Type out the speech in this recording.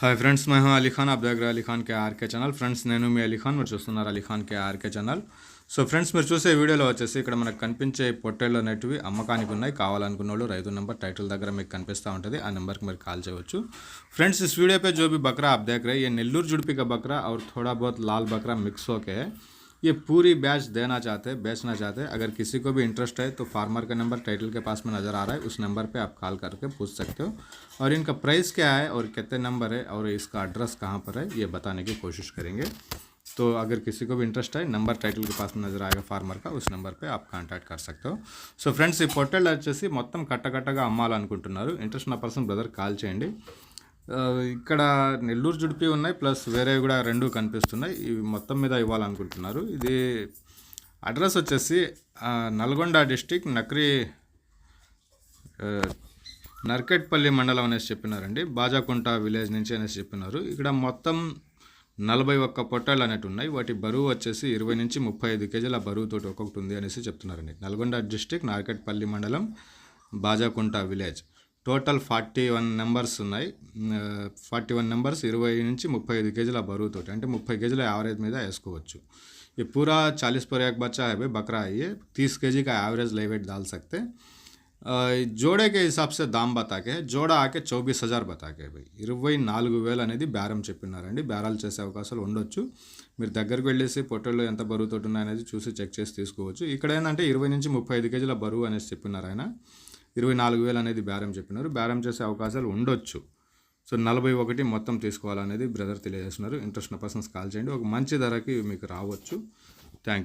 Hi friends मैं हूं अली खान आप देख रहे हैं अली खान के ఆర్కే ఛానల్ ఫ్రెండ్స్ నేను మీ అలీ ఖాన్ మీరు చూస్తున్నారు Ali Khan K RK channel so friends మీరు చూసే వీడియోలో వచ్చేసి ఇక్కడ మనకు కనిపించే పొట్టేళ్ళు అనేటివి అమ్మకానికి ఉన్నాయి కావాలనుకున్న వాళ్ళు రైతు నెంబర్ టైటిల్ దగ్గర మీకు కనిపిస్తూ ఉంటుంది ఆ నెంబర్కి మీరు కాల్ చేయవచ్చు फ्रेंड्स इस वीडियो पे जो भी बकरा आप देख रहे हैं ये नेल्लूर जुड़पी का बकरा और थोड़ा बहुत लाल बकरा मिक्स होके है ये पूरी बैच देना चाहते हैं, बेचना चाहते हैं। अगर किसी को भी इंटरेस्ट है तो फार्मर का नंबर टाइटल के पास में नज़र आ रहा है। उस नंबर पे आप कॉल करके पूछ सकते हो। और इनका प्राइस क्या है और कितने नंबर है और इसका एड्रेस कहाँ पर है, ये बताने की कोशिश करेंगे। तो अगर किसी को भी इंटरेस्ट है नंबर टाइटल के पास में नज़र आएगा फार्मर का, उस नंबर पे आप कांटेक्ट कर सकते हो। सो फ्रेंड्स ये पोर्टल से మొత్తం कटकट अम्माल इंट्रेस्ट पर्सन ब्रदर का కాల్ ఇక్కడ నెల్లూరు జుడిపి ఉన్నాయి ప్లస్ వేరే కూడా రెండు కనిపిస్తున్నాయి. ఇవి మొత్తం మీద ఇవ్వాలనుకుంటున్నారు. ఇది అడ్రస్ వచ్చేసి నల్గొండ డిస్టిక్ నక్రి నర్కెట్పల్లి మండలం అనేసి చెప్పినారండి. బాజాకుంట విలేజ్ నుంచి అనేసి చెప్పినారు. ఇక్కడ మొత్తం నలభై ఒక్క పొట్టాలు అనేవి ఉన్నాయి. వాటి బరువు వచ్చేసి ఇరవై నుంచి ముప్పై ఐదు కేజీల బరువుతోటి ఒక్కొక్కటి ఉంది అనేసి చెప్తున్నారండి. నల్గొండ డిస్టిక్ నార్కెట్పల్లి మండలం Bajakunta village. Total forty one numbers ఉన్నాయి ఫార్టీ వన్ నెంబర్స్ ఇరవై నుంచి ముప్పై ఐదు కేజీల బరువుతోటి అంటే ముప్పై కేజీల యావరేజ్ మీద వేసుకోవచ్చు ये पूरा चालीस पर एक बच्चा है भाई बकरा है ये तीस के जी का एवरेज ले वेट डाल सकते हैं ఆ, జోడే के हिसाब से दाम बता के జోడా ఆకే చౌబీస్ హజార్ బతాకే భయ్ ఇరవై నాలుగు వేలు అనేది బేరం చెప్పినారండి బేరాలు చేసే అవకాశాలు ఉండొచ్చు మీరు దగ్గరికి వెళ్ళేసి పొట్టల్లో ఎంత బరువుతో ఉన్నాయనేది చూసి చెక్ చేసి తీసుకోవచ్చు ఇక్కడ ఏంటంటే ఇరవై నుంచి ముప్పై ఐదు కేజీల బరువు అనేసి చెప్పినారు ఆయన ఇరవై నాలుగు వేలు అనేది బేరం చెప్పినారు. బేరం చేసే అవకాశాలు ఉండొచ్చు. సో నలభై ఒకటి మొత్తం తీసుకోవాలనేది బ్రదర్ తెలియజేస్తున్నారు. ఇంట్రెస్ట్ ఉన్న పర్సన్స్ కాల్ చేయండి. ఒక మంచి ధరకి మీకు రావచ్చు. థ్యాంక్